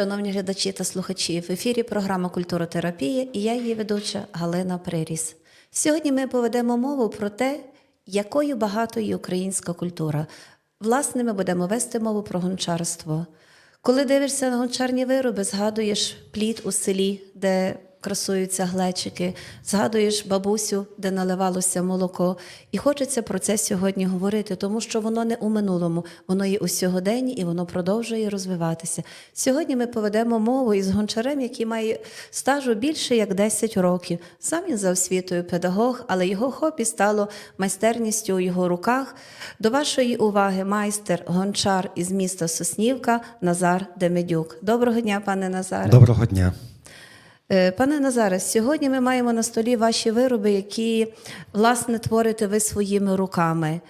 Шановні глядачі та слухачі. В ефірі програма Культуротерапія і я її ведуча Галина Приріс. Сьогодні ми поведемо мову про те, якою багатою українська культура. Власне, ми будемо вести мову про гончарство. Коли дивишся на гончарні вироби, згадуєш плід у селі, де красуються глечики, згадуєш бабусю, де наливалося молоко. І хочеться про це сьогодні говорити, тому що воно не у минулому, воно є у сьогоденні і воно продовжує розвиватися. Сьогодні ми поведемо мову із гончарем, який має стажу більше як 10 років. Сам він за освітою педагог, але його хобі стало майстерністю у його руках. До вашої уваги майстер гончар із міста Соснівка Назар Демедюк. Доброго дня, пане Назаре. Доброго дня. Е, Пане Назаре, сьогодні ми маємо на столі ваші вироби, які власне творите ви своїми руками.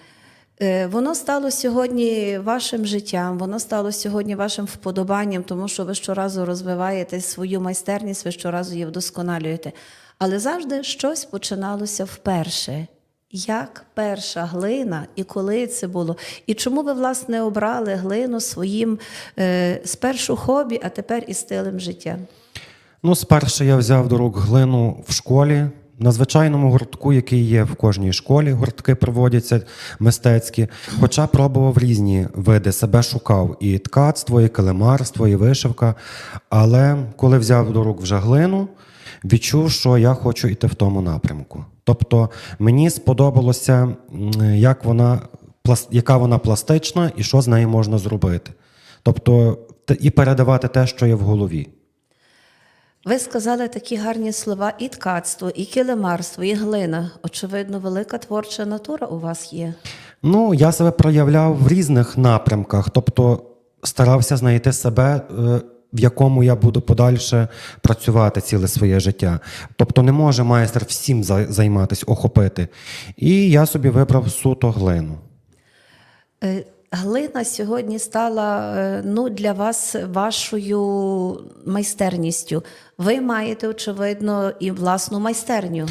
Е, Воно стало сьогодні вашим життям, воно стало сьогодні вашим вподобанням, тому що ви щоразу розвиваєте свою майстерність, ви щоразу її вдосконалюєте. Але завжди щось починалося вперше. Як перша глина і коли це було? І чому ви, власне, обрали глину своїм е, спершу хобі, а тепер і стилем життя? Ну, спершу я взяв до рук глину в школі. На звичайному гуртку, який є в кожній школі, гуртки проводяться мистецькі. Хоча пробував різні види, себе шукав і ткацтво, і килимарство, і вишивка. Але коли взяв до рук вже глину, відчув, що я хочу йти в тому напрямку. Тобто мені сподобалося, як вона, яка вона пластична і що з нею можна зробити. Тобто і передавати те, що є в голові. Ви сказали такі гарні слова: і ткацтво, і килимарство, і глина. Очевидно, велика творча натура у вас є. Ну, я себе проявляв в різних напрямках, тобто старався знайти себе, е, в якому я буду подальше працювати ціле своє життя. Тобто не може майстер всім за- займатися, охопити. І я собі вибрав суто глину. Глина сьогодні стала е, ну, для вас вашою майстерністю. Ви маєте, очевидно, і власну майстерню.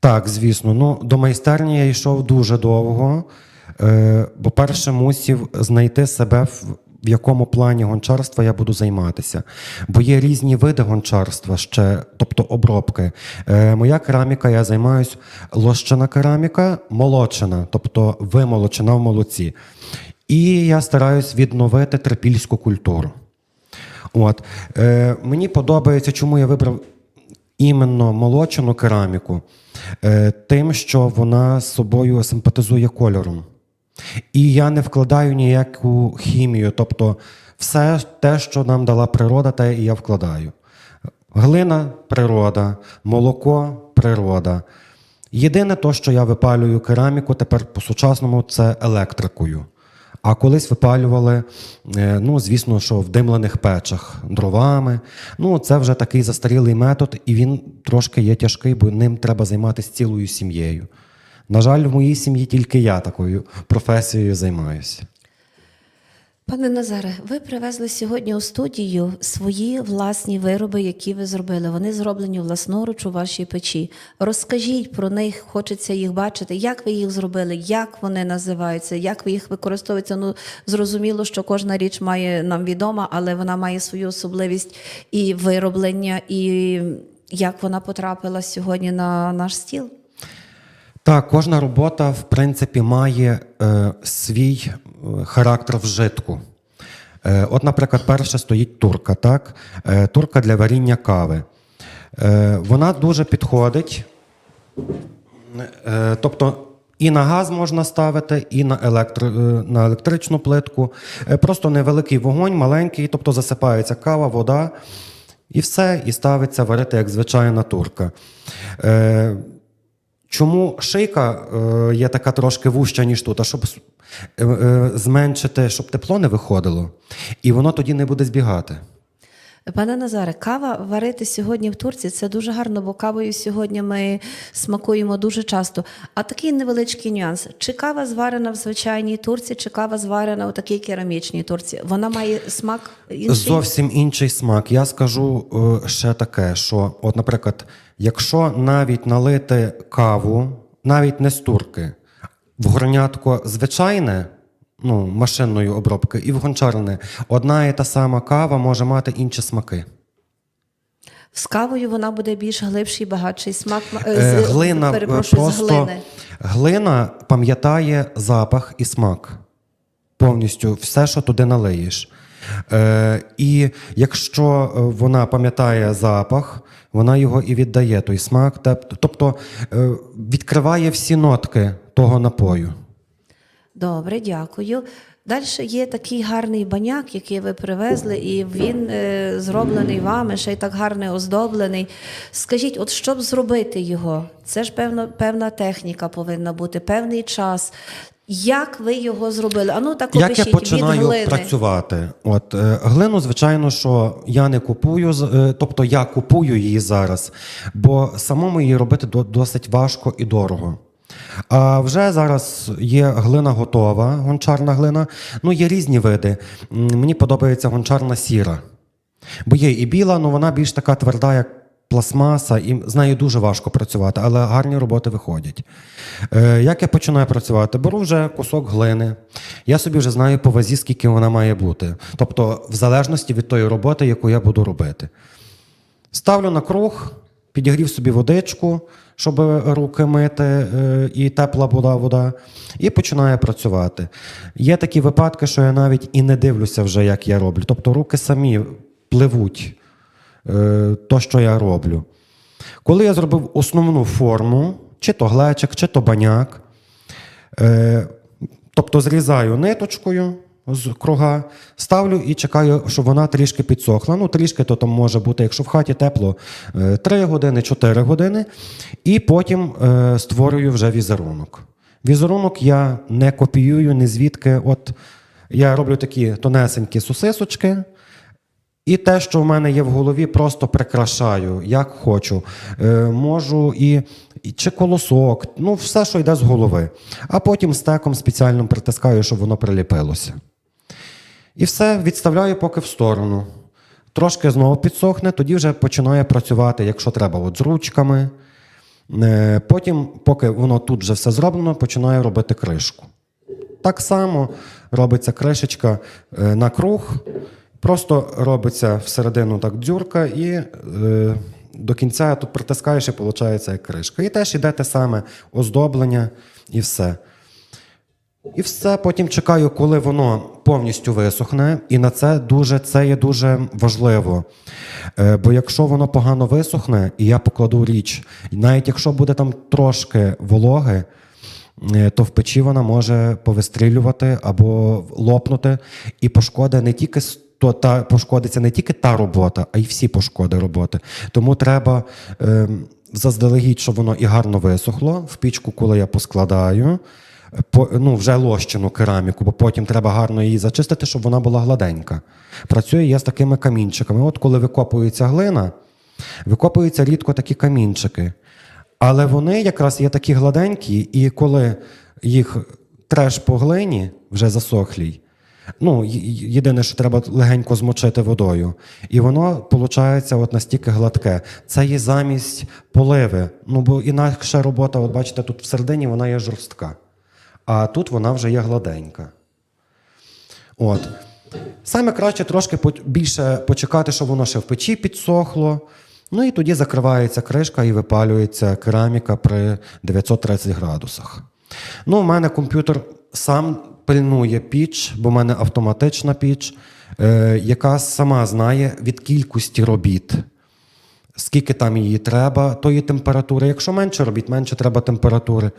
Так, звісно. Ну, до майстерні я йшов дуже довго. Е, бо перше мусів знайти себе в. В якому плані гончарства я буду займатися? Бо є різні види гончарства, ще, тобто обробки. Е, моя кераміка, я займаюся лощина кераміка, молочена, тобто вимолочена в молоці. І я стараюсь відновити трипільську культуру. От. Е, мені подобається, чому я вибрав іменно молочену кераміку, е, тим, що вона з собою симпатизує кольором. І я не вкладаю ніяку хімію, тобто все те, що нам дала природа, те і я вкладаю. Глина природа, молоко природа. Єдине то, що я випалюю кераміку тепер по-сучасному, це електрикою. А колись випалювали, е, ну, звісно, що в димлених печах дровами. Ну, це вже такий застарілий метод, і він трошки є тяжкий, бо ним треба займатися цілою сім'єю. На жаль, в моїй сім'ї тільки я такою професією займаюся. Пане Назаре, ви привезли сьогодні у студію свої власні вироби, які ви зробили. Вони зроблені власноруч у вашій печі. Розкажіть про них, хочеться їх бачити. Як ви їх зробили, як вони називаються, як ви їх використовуєте? Ну зрозуміло, що кожна річ має нам відома, але вона має свою особливість і вироблення, і як вона потрапила сьогодні на наш стіл. Так, кожна робота, в принципі, має е, свій характер вжитку. Е, от, наприклад, перше стоїть турка, так? Е, турка для варіння кави. Е, вона дуже підходить. Е, тобто і на газ можна ставити, і на, електро, е, на електричну плитку. Е, просто невеликий вогонь, маленький, тобто засипається кава, вода, і все, і ставиться варити як звичайна турка. Чому шийка е, є така трошки вуща, ніж тут, а щоб е, е, зменшити, щоб тепло не виходило, і воно тоді не буде збігати. Пане Назаре, кава варити сьогодні в Турції це дуже гарно, бо кавою сьогодні ми смакуємо дуже часто. А такий невеличкий нюанс: чи кава зварена в звичайній турці, чи кава зварена у такій керамічній турці? Вона має смак інший? Зовсім інший смак. Я скажу е, ще таке, що, от, наприклад, якщо навіть налити каву, навіть не з турки, в горнятко звичайне, ну, машинної обробки, і в гончарне. Одна і та сама кава може мати інші смаки. З кавою вона буде більш глибший, багатший смак. Е, з- глина е, перепрошую, з глини. глина пам'ятає запах і смак. Повністю все, що туди налиєш. Е, і якщо е, вона пам'ятає запах, вона його і віддає, той смак. Тобто е, відкриває всі нотки того напою. Добре, дякую. Далі є такий гарний баняк, який ви привезли, і він е, зроблений вами, ще й так гарно оздоблений. Скажіть, от щоб зробити його, це ж певно, певна техніка повинна бути, певний час. Як ви його зробили? Ану так Як я починаю від глини. працювати? От е, глину, звичайно, що я не купую, е, тобто я купую її зараз, бо самому її робити до- досить важко і дорого. А вже зараз є глина готова, гончарна глина. Ну, є різні види. Мені подобається гончарна сіра. Бо є і біла, але вона більш така тверда, як пластмаса, і з нею дуже важко працювати, але гарні роботи виходять. Е, як я починаю працювати? Беру вже кусок глини. Я собі вже знаю по вазі, скільки вона має бути. Тобто, в залежності від тої роботи, яку я буду робити. Ставлю на круг, підігрів собі водичку, щоб руки мити, е, і тепла була вода, і починаю працювати. Є такі випадки, що я навіть і не дивлюся вже, як я роблю. Тобто руки самі пливуть то, що я роблю. Коли я зробив основну форму, чи то глечик, чи то баняк, е, тобто зрізаю ниточкою з круга, ставлю і чекаю, щоб вона трішки підсохла. Ну, трішки то там може бути, якщо в хаті тепло, 3 години, 4 години. І потім е, створюю вже візерунок. Візерунок я не копіюю ні звідки. От я роблю такі тонесенькі сосисочки. І те, що в мене є в голові, просто прикрашаю, як хочу. Е, можу і, і чи колосок, ну все, що йде з голови. А потім стеком спеціальним притискаю, щоб воно приліпилося. І все відставляю поки в сторону. Трошки знову підсохне, тоді вже починаю працювати, якщо треба, от з ручками. Е, Потім, поки воно тут вже все зроблено, починаю робити кришку. Так само робиться кришечка е, на круг, просто робиться всередину так дзюрка, і е, до кінця тут притискаєш і виходить як кришка. І теж іде те саме оздоблення і все. І все, потім чекаю, коли воно повністю висохне, і на це дуже це є дуже важливо. Е, бо якщо воно погано висохне, і я покладу річ, і навіть якщо буде там трошки вологи, е, то в печі вона може повистрілювати або лопнути, і пошкода не тільки то та пошкодиться не тільки та робота, а й всі пошкоди роботи. Тому треба е, заздалегідь, щоб воно і гарно висохло. В пічку, коли я поскладаю, по, ну, вже лощену кераміку, бо потім треба гарно її зачистити, щоб вона була гладенька. Працюю я з такими камінчиками. От коли викопується глина, викопуються рідко такі камінчики. Але вони якраз є такі гладенькі, і коли їх треш по глині, вже засохлій, ну, єдине, що треба легенько змочити водою. І воно виходить от настільки гладке. Це є замість поливи. Ну, бо інакша робота, от бачите, тут всередині вона є жорстка. А тут вона вже є гладенька. От. Саме краще трошки більше почекати, щоб воно ще в печі підсохло. Ну і тоді закривається кришка і випалюється кераміка при 930 градусах. Ну, у мене комп'ютер сам пильнує піч, бо в мене автоматична піч, е, яка сама знає від кількості робіт скільки там її треба, тої температури. Якщо менше робіт, менше треба температури.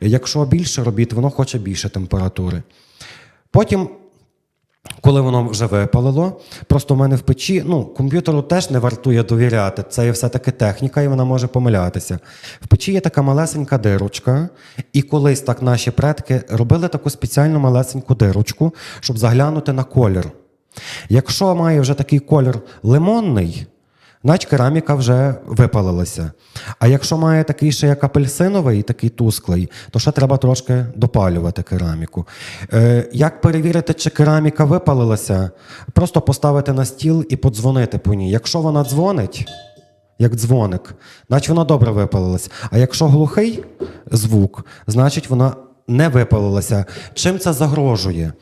Якщо більше робіт, воно хоче більше температури. Потім, коли воно вже випалило, просто в мене в печі, ну, комп'ютеру теж не вартує довіряти. Це є все-таки техніка, і вона може помилятися. В печі є така малесенька дирочка, і колись так наші предки робили таку спеціальну малесеньку дирочку, щоб заглянути на колір. Якщо має вже такий колір лимонний, Значить, кераміка вже випалилася. А якщо має такий ще як апельсиновий, такий тусклий, то ще треба трошки допалювати кераміку. Е, як перевірити, чи кераміка випалилася? Просто поставити на стіл і подзвонити по ній. Якщо вона дзвонить, як дзвоник, значить вона добре випалилась. А якщо глухий звук, значить вона не випалилася. Чим це загрожує?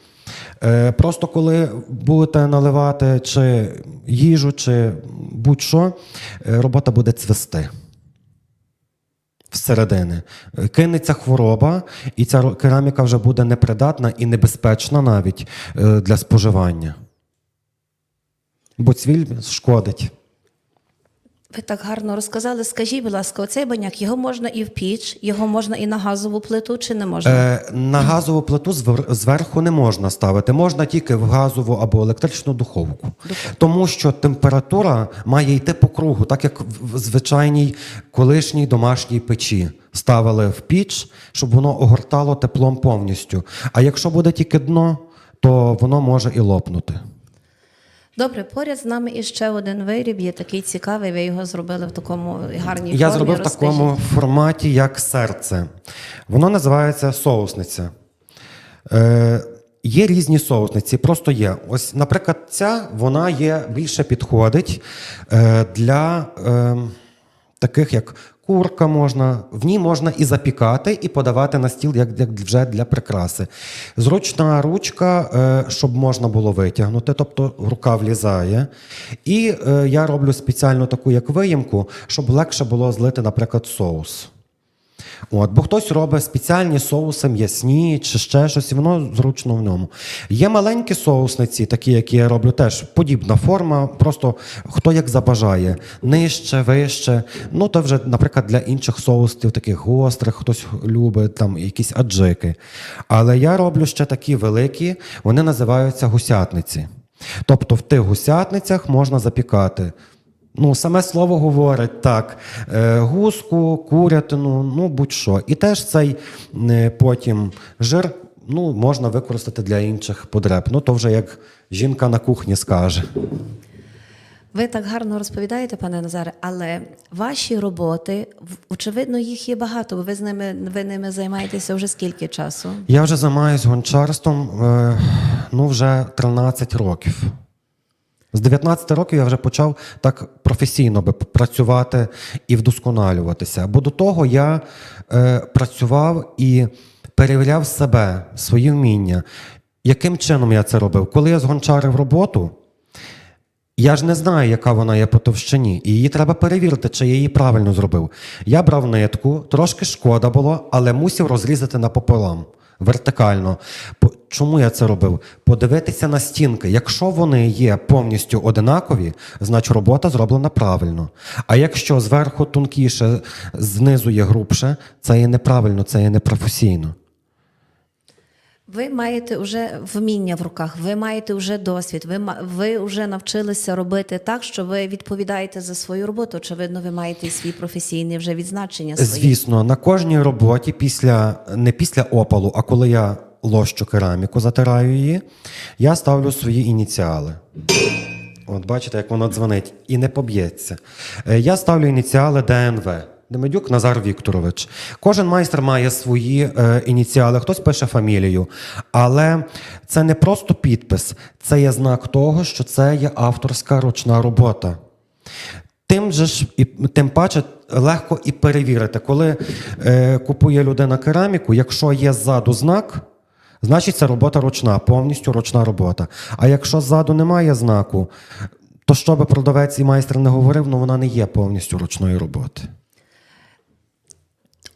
Е, Просто коли будете наливати чи їжу, чи будь-що, е, робота буде цвести. Всередини. Е, Кинеться хвороба, і ця кераміка вже буде непридатна і небезпечна навіть для споживання. Бо цвіль шкодить. Ви так гарно розказали. Скажіть, будь ласка, оцей баняк його можна і в піч, його можна і на газову плиту, чи не можна? Е, на газову плиту звер- зверху не можна ставити, можна тільки в газову або електричну духовку. Тому що температура має йти по кругу, так як в звичайній колишній домашній печі. Ставили в піч, щоб воно огортало теплом повністю. А якщо буде тільки дно, то воно може і лопнути. Добре, поряд з нами іще один виріб є такий цікавий. Ви його зробили в такому гарній Я формі. зробив в такому форматі, як серце. Воно називається соусниця. Е, є різні соусниці, просто є. Ось, наприклад, ця вона є більше підходить е, для е, таких, як курка можна. В ній можна і запікати, і подавати на стіл, як, як вже для прикраси. Зручна ручка, е, щоб можна було витягнути, тобто рука влізає. І е, я роблю спеціально таку, як виїмку, щоб легше було злити, наприклад, соус. От, бо хтось робить спеціальні соуси м'ясні чи ще щось, і воно зручно в ньому. Є маленькі соусниці, такі, які я роблю, теж подібна форма, просто хто як забажає. Нижче, вище. Ну, то вже, наприклад, для інших соусів, таких гострих, хтось любить, там якісь аджики. Але я роблю ще такі великі, вони називаються гусятниці. Тобто в тих гусятницях можна запікати. Ну, саме слово говорить так: е, гуску, курятину, ну будь-що. І теж цей е, потім жир ну, можна використати для інших потреб. Ну, то вже як жінка на кухні скаже. Ви так гарно розповідаєте, пане Назаре, але ваші роботи, очевидно, їх є багато, бо ви з ними ви ними займаєтеся вже скільки часу? Я вже займаюся гончарством е, ну, вже 13 років. З 19 років я вже почав так професійно би працювати і вдосконалюватися. Бо до того я е, працював і перевіряв себе, свої вміння. Яким чином я це робив? Коли я згончарив роботу, я ж не знаю, яка вона є по товщині, і її треба перевірити, чи я її правильно зробив. Я брав нитку, трошки шкода було, але мусив розрізати напополам вертикально. Чому я це робив? Подивитися на стінки. Якщо вони є повністю одинакові, значить робота зроблена правильно. А якщо зверху тонкіше, знизу є грубше, це є неправильно, це є непрофесійно. Ви маєте вже вміння в руках, ви маєте вже досвід, ви, ви вже навчилися робити так, що ви відповідаєте за свою роботу. Очевидно, ви маєте свій професійний вже відзначення свої. Звісно, на кожній роботі після не після опалу, а коли я лощу кераміку, затираю її, я ставлю свої ініціали. От бачите, як воно дзвонить, і не поб'ється. Е, Я ставлю ініціали ДНВ. Демедюк Назар Вікторович. Кожен майстер має свої е, ініціали, хтось пише фамілію. Але це не просто підпис, це є знак того, що це є авторська ручна робота. Тим же ж і тим паче легко і перевірити, коли е, купує людина кераміку, якщо є ззаду знак, значить це робота ручна, повністю ручна робота. А якщо ззаду немає знаку, то що би продавець і майстер не говорив, ну вона не є повністю ручної роботи.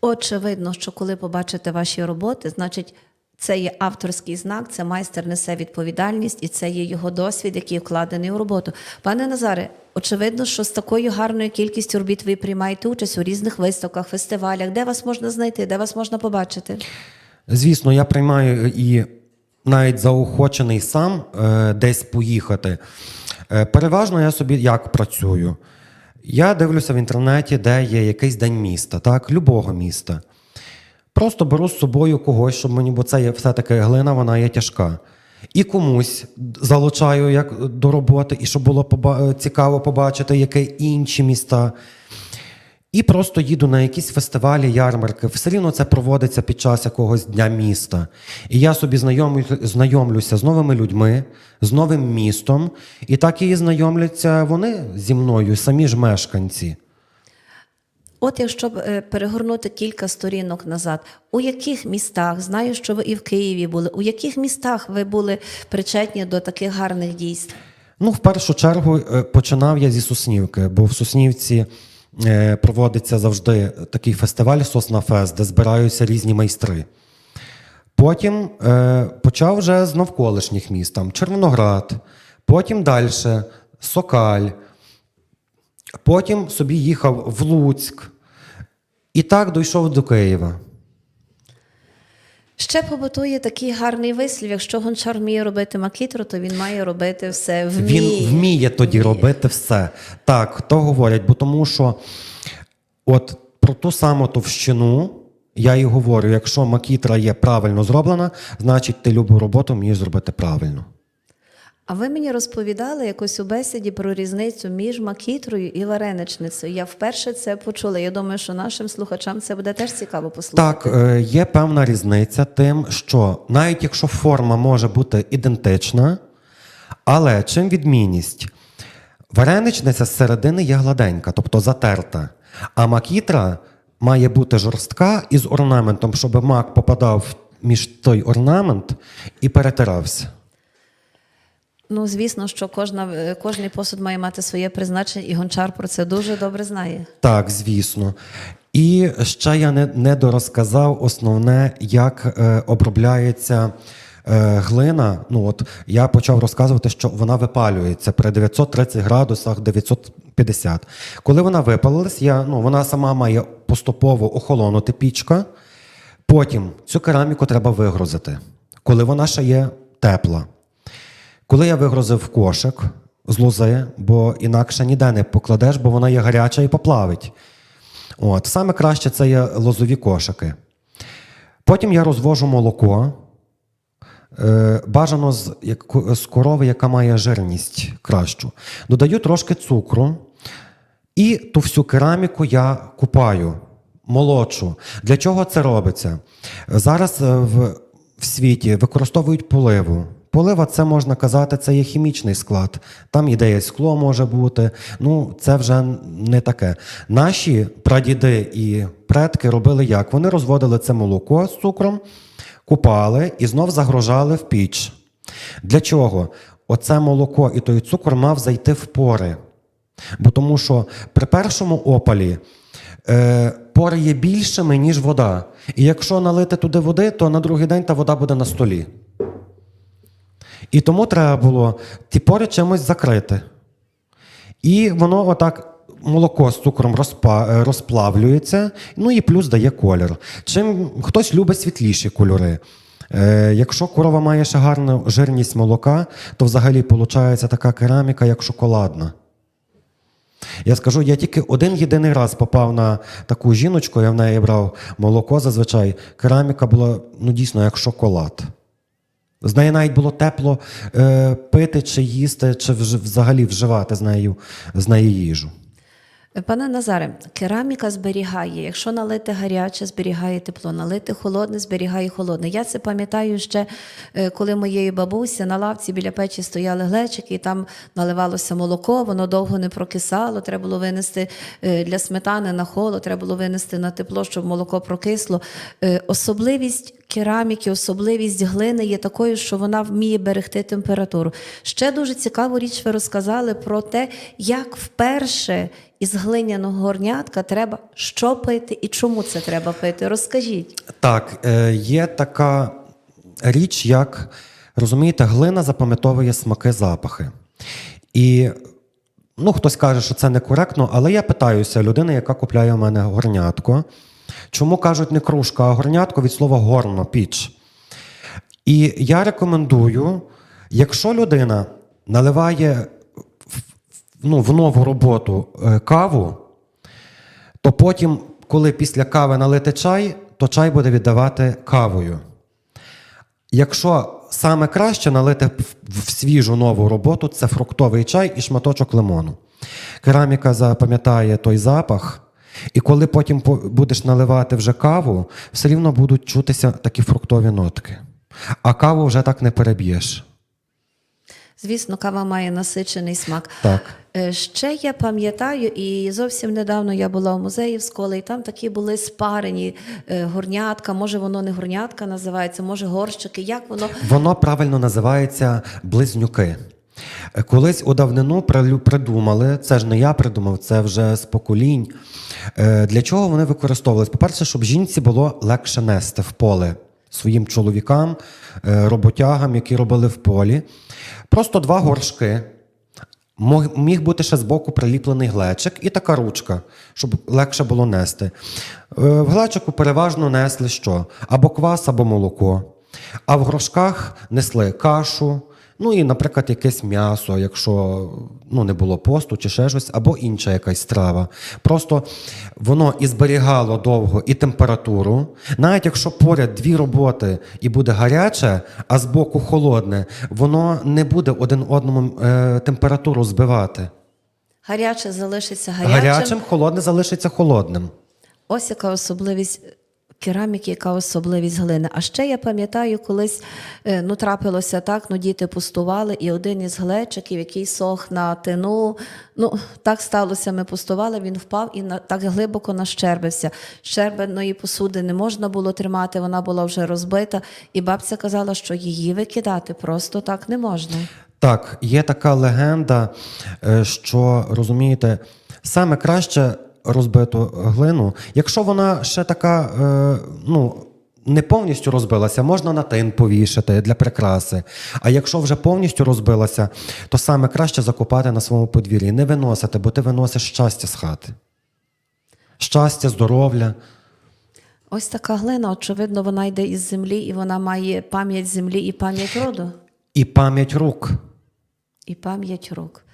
Очевидно, що коли побачите ваші роботи, значить. Це є авторський знак, це майстер несе відповідальність, і це є його досвід, який вкладений у роботу. Пане Назаре, очевидно, що з такою гарною кількістю робіт ви приймаєте участь у різних виставках, фестивалях. Де вас можна знайти, де вас можна побачити? Звісно, я приймаю і навіть заохочений сам е, десь поїхати. Е, переважно я собі як працюю. Я дивлюся в інтернеті, де є якийсь день міста, так, любого міста. Просто беру з собою когось, щоб мені, бо це є все-таки глина, вона є тяжка. І комусь залучаю як до роботи, і щоб було цікаво побачити, які інші міста. І просто їду на якісь фестивалі, ярмарки. Все рівно це проводиться під час якогось дня міста. І я собі знайомлю, знайомлюся з новими людьми, з новим містом, і так і знайомляться вони зі мною, самі ж мешканці. От якщо е, перегорнути кілька сторінок назад, у яких містах, знаю, що ви і в Києві були, у яких містах ви були причетні до таких гарних дійств? Ну, в першу чергу е, починав я зі Соснівки, бо в Соснівці е, проводиться завжди такий фестиваль Соснафест, де збираються різні майстри. Потім е, почав вже з навколишніх міст, там Червоноград, потім далі Сокаль, потім собі їхав в Луцьк. І так дійшов до Києва. Ще побутує такий гарний вислів. Якщо гончар вміє робити макітру, то він має робити все. Він Вміє. вміє тоді Вміє. робити все. Так, то говорять, бо тому що от про ту саму товщину я і говорю: якщо макітра є правильно зроблена, значить ти любу роботу вмієш зробити правильно. А ви мені розповідали якось у бесіді про різницю між макітрою і вареничницею. Я вперше це почула. Я думаю, що нашим слухачам це буде теж цікаво послухати. Так, е, є певна різниця тим, що навіть якщо форма може бути ідентична, але чим відмінність? Вареничниця з середини є гладенька, тобто затерта, а макітра має бути жорстка із орнаментом, щоб мак попадав між той орнамент і перетирався. Ну, звісно, що кожна, е, кожний посуд має мати своє призначення, і гончар про це дуже добре знає. Так, звісно. І ще я не, не дорозказав основне, як е, обробляється е, глина. Ну, от я почав розказувати, що вона випалюється при 930 градусах 950. Коли вона випалилась, я, ну, вона сама має поступово охолонути пічка. Потім цю кераміку треба вигрузити, коли вона ще є тепла. Коли я вигрузив кошик з лози, бо інакше ніде не покладеш, бо вона є гаряча і поплавить. От, саме краще це є лозові кошики. Потім я розвожу молоко. Е, бажано з, з корови, яка має жирність кращу. Додаю трошки цукру. І ту всю кераміку я купаю, молочу. Для чого це робиться? Зараз е, в, в світі використовують поливу. Полива, це можна казати, це є хімічний склад. Там і скло може бути. Ну, це вже не таке. Наші прадіди і предки робили як? Вони розводили це молоко з цукром, купали і знов загружали в піч. Для чого? Оце молоко і той цукор мав зайти в пори. Бо тому що при першому опалі е, пори є більшими, ніж вода. І якщо налити туди води, то на другий день та вода буде на столі. І тому треба було ті пори чимось закрити. І воно отак. Молоко з цукром розпа, е, розплавлюється, ну і плюс дає колір. Чим хтось любить світліші кольори. Е, якщо корова має ще гарну жирність молока, то взагалі виходить така кераміка, як шоколадна. Я скажу, я тільки один єдиний раз попав на таку жіночку, я в неї брав молоко зазвичай. Кераміка була ну, дійсно як шоколад. З неї навіть було тепло е, пити чи їсти, чи взагалі вживати з нею, з неї їжу. Пане Назаре, кераміка зберігає. Якщо налити гаряче, зберігає тепло, налити холодне, зберігає холодне. Я це пам'ятаю ще, е, коли моєї бабусі на лавці біля печі стояли глечики, і там наливалося молоко, воно довго не прокисало. Треба було винести е, для сметани на холод, треба було винести на тепло, щоб молоко прокисло. Е, Особливість кераміки, особливість глини є такою, що вона вміє берегти температуру. Ще дуже цікаву річ ви розказали про те, як вперше із глиняного горнятка треба що пити і чому це треба пити. Розкажіть. Так, е, є така річ, як розумієте, глина запам'ятовує смаки, запахи. І ну, хтось каже, що це некоректно, але я питаюся людини, яка купляє у мене горнятко. Чому кажуть не кружка, а горнятко від слова горно, піч. І я рекомендую, якщо людина наливає ну, в нову роботу е, каву, то потім, коли після кави налити чай, то чай буде віддавати кавою. Якщо саме краще налити в свіжу нову роботу, це фруктовий чай і шматочок лимону. Кераміка запам'ятає той запах, і коли потім по- будеш наливати вже каву, все рівно будуть чутися такі фруктові нотки. А каву вже так не переб'єш. Звісно, кава має насичений смак. Так. Е, Ще я пам'ятаю, і зовсім недавно я була в музеї в школі, і там такі були спарені е, горнятка. Може, воно не горнятка називається, може горщики. Як воно Воно правильно називається близнюки. Колись у давнину придумали, це ж не я придумав, це вже з поколінь. Е, Для чого вони використовувались? По-перше, щоб жінці було легше нести в поле своїм чоловікам, е, роботягам, які робили в полі. Просто два горшки. Міг бути ще збоку приліплений глечик і така ручка, щоб легше було нести. Е, В глечику переважно несли що? Або квас, або молоко. А в грошках несли кашу, ну і, наприклад, якесь м'ясо, якщо ну, не було посту чи ще щось, або інша якась страва. Просто воно і зберігало довго і температуру. Навіть якщо поряд дві роботи і буде гаряче, а збоку холодне, воно не буде один одному е, температуру збивати. гаряче залишиться гарячим. Гарячим, холодне залишиться холодним. Ось яка особливість кераміки, яка особливість глини. А ще я пам'ятаю, колись е, ну, трапилося так, ну, діти пустували, і один із глечиків, який сох на тину, ну, так сталося, ми пустували, він впав і на, так глибоко нащербився. Щербаної посуди не можна було тримати, вона була вже розбита, і бабця казала, що її викидати просто так не можна. Так, є така легенда, е, що розумієте, саме краще розбиту глину, якщо вона ще така, е, ну. Не повністю розбилася, можна на тин повішати для прикраси. А якщо вже повністю розбилася, то саме краще закопати на своєму подвір'ї, не виносити, бо ти виносиш щастя з хати. Щастя, здоров'я. Ось така глина, очевидно, вона йде із землі, і вона має пам'ять землі і пам'ять роду. І пам'ять рук. І пам'ять рук.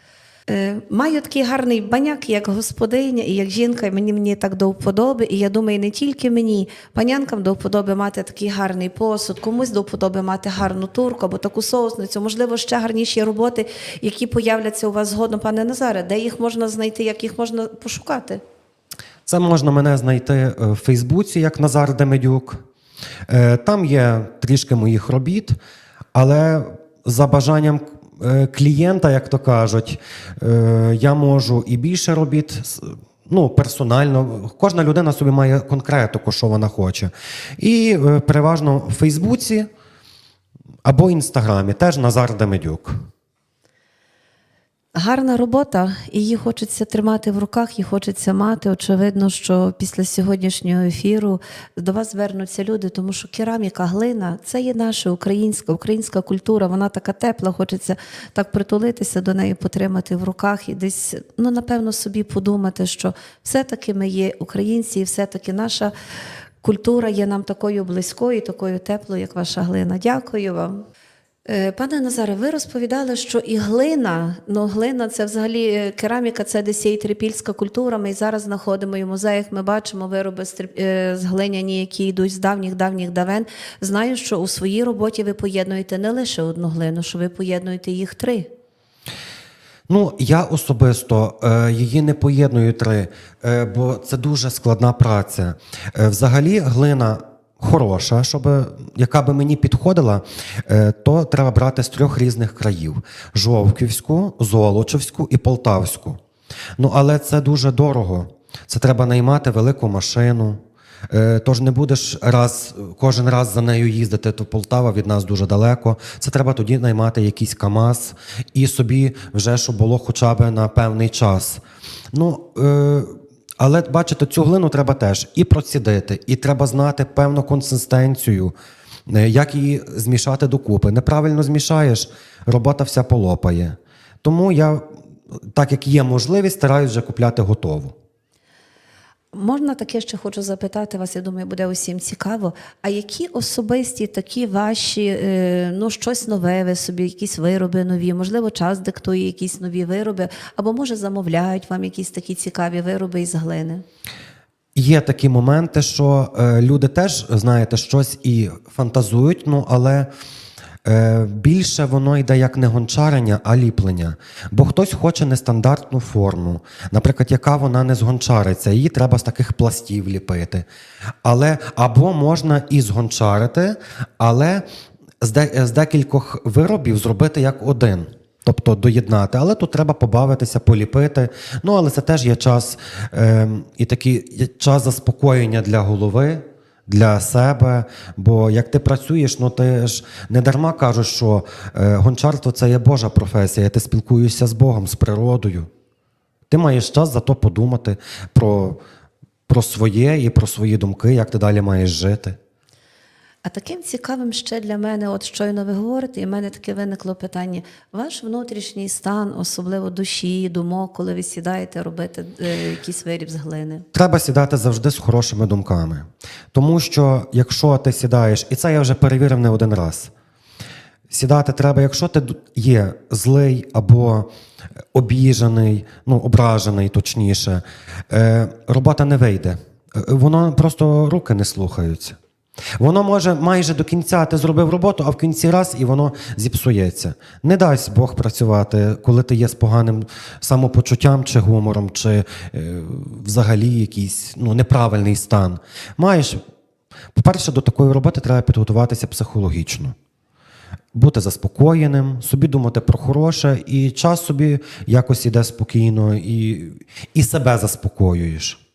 Е, маю такий гарний баняк, як господиня і як жінка, і мені, мені так до вподоби. І я думаю, не тільки мені, панянкам до вподоби мати такий гарний посуд, комусь до вподоби мати гарну турку або таку соусницю, можливо, ще гарніші роботи, які появляться у вас згодом, пане Назаре, де їх можна знайти, як їх можна пошукати? Це можна мене знайти е, в Фейсбуці, як Назар Демедюк. Е, Там є трішки моїх робіт, але за бажанням клієнта, як то кажуть, е, я можу і більше робіт. Ну, персонально, кожна людина собі має конкретику, що вона хоче. І е, переважно в Фейсбуці або Інстаграмі теж Назар Демедюк. Гарна робота, її хочеться тримати в руках, її хочеться мати. Очевидно, що після сьогоднішнього ефіру до вас звернуться люди, тому що кераміка, глина це є наша українська, українська культура. Вона така тепла, хочеться так притулитися до неї, потримати в руках і десь, ну напевно, собі подумати, що все-таки ми є українці, і все-таки наша культура є нам такою близькою, такою теплою, як ваша глина. Дякую вам. Е, Пане Назаре, ви розповідали, що і глина, ну глина це взагалі е, кераміка, це десь і трипільська культура. Ми зараз знаходимо і в музеях. Ми бачимо вироби е, з глиняні, які йдуть з давніх давніх давен. Знаю, що у своїй роботі ви поєднуєте не лише одну глину, що ви поєднуєте їх три. Ну, я особисто е, її не поєдную три, е, бо це дуже складна праця. Е, взагалі, глина хороша, щоб яка би мені підходила, е, то треба брати з трьох різних країв: Жовківську, Золочівську і Полтавську. Ну, але це дуже дорого. Це треба наймати велику машину. Е, Тож не будеш раз кожен раз за нею їздити, то Полтава від нас дуже далеко. Це треба тоді наймати якийсь КАМАЗ і собі вже щоб було хоча б на певний час. Ну, е, але бачите, цю глину треба теж і процідити, і треба знати певну консистенцію, е, як її змішати докупи. Неправильно змішаєш, робота вся полопає. Тому я, так як є можливість, стараюсь вже купляти готову. Можна таке ще хочу запитати вас, я думаю, буде усім цікаво. А які особисті такі ваші, е, ну, щось нове, ви собі, якісь вироби нові, можливо, час диктує якісь нові вироби, або може замовляють вам якісь такі цікаві вироби із глини? Є такі моменти, що е, люди теж, знаєте, щось і фантазують, ну але більше воно йде як не гончарення, а ліплення. Бо хтось хоче нестандартну форму, наприклад, яка вона не згончариться, її треба з таких пластів ліпити. Але або можна і згончарити, але з, де, з декількох виробів зробити як один. Тобто доєднати, але тут треба побавитися, поліпити. Ну, але це теж є час е, і такий час заспокоєння для голови, для себе. Бо як ти працюєш, ну ти ж не дарма кажеш, що е, гончарство це є Божа професія, ти спілкуєшся з Богом, з природою. Ти маєш час за то подумати про, про своє і про свої думки, як ти далі маєш жити. А таким цікавим ще для мене, от щойно ви говорите, і в мене таке виникло питання: ваш внутрішній стан, особливо душі, думок, коли ви сідаєте робити е, якийсь виріб з глини. Треба сідати завжди з хорошими думками. Тому що якщо ти сідаєш, і це я вже перевірив не один раз. Сідати треба, якщо ти є злий або обіжений, ну, ображений, точніше, е, робота не вийде. Е, Воно просто руки не слухаються. Воно може майже до кінця ти зробив роботу, а в кінці раз і воно зіпсується. Не дасть Бог працювати, коли ти є з поганим самопочуттям чи гумором, чи е, взагалі якийсь ну, неправильний стан. Маєш, по-перше, до такої роботи треба підготуватися психологічно. Бути заспокоєним, собі думати про хороше, і час собі якось іде спокійно, і, і себе заспокоюєш.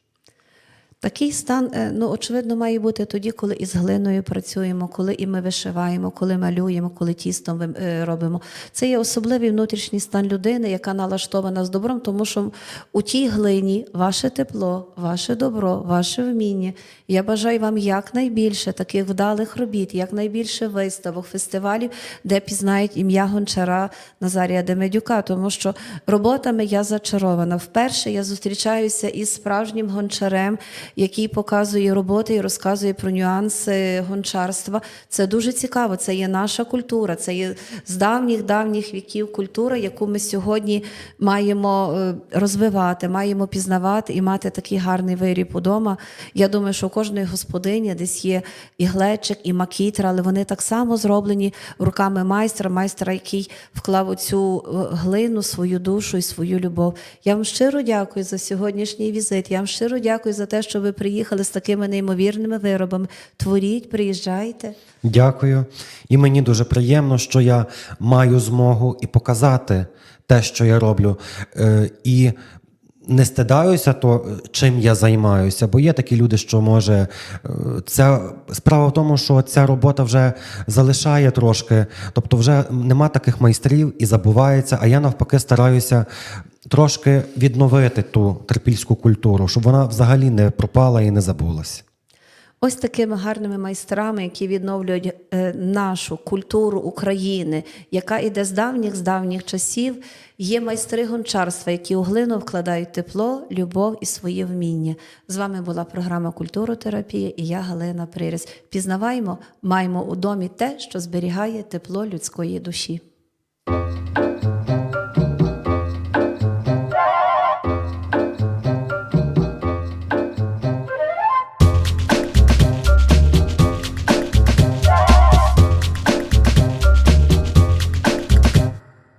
Такий стан, е, ну очевидно, має бути тоді, коли із глиною працюємо, коли і ми вишиваємо, коли малюємо, коли тістом е, робимо. Це є особливий внутрішній стан людини, яка налаштована з добром, тому що у тій глині ваше тепло, ваше добро, ваше вміння. Я бажаю вам якнайбільше таких вдалих робіт, якнайбільше виставок, фестивалів, де пізнають ім'я гончара Назарія Демедюка, тому що роботами я зачарована. Вперше я зустрічаюся із справжнім гончарем, який показує роботи і розказує про нюанси гончарства. Це дуже цікаво. Це є наша культура, це є з давніх давніх віків культура, яку ми сьогодні маємо е, розвивати, маємо пізнавати і мати такий гарний виріб удома. Я думаю, що у кожної господині десь є і глечик, і макітра, але вони так само зроблені руками майстра, майстра, який вклав у цю е, глину свою душу і свою любов. Я вам щиро дякую за сьогоднішній візит. Я вам щиро дякую за те, що ви приїхали з такими неймовірними виробами. Творіть, приїжджайте. Дякую. І мені дуже приємно, що я маю змогу і показати те, що я роблю. Е, І не стидаюся то, чим я займаюся, бо є такі люди, що може е, ця справа в тому, що ця робота вже залишає трошки, тобто вже нема таких майстрів і забувається. А я навпаки стараюся трошки відновити ту трипільську культуру, щоб вона взагалі не пропала і не забулась. Ось такими гарними майстрами, які відновлюють е, нашу культуру України, яка іде з давніх з давніх часів, є майстри гончарства, які у глину вкладають тепло, любов і своє вміння. З вами була програма Культуротерапія і я Галина Приріс. Пізнаваємо, маємо у домі те, що зберігає тепло людської душі.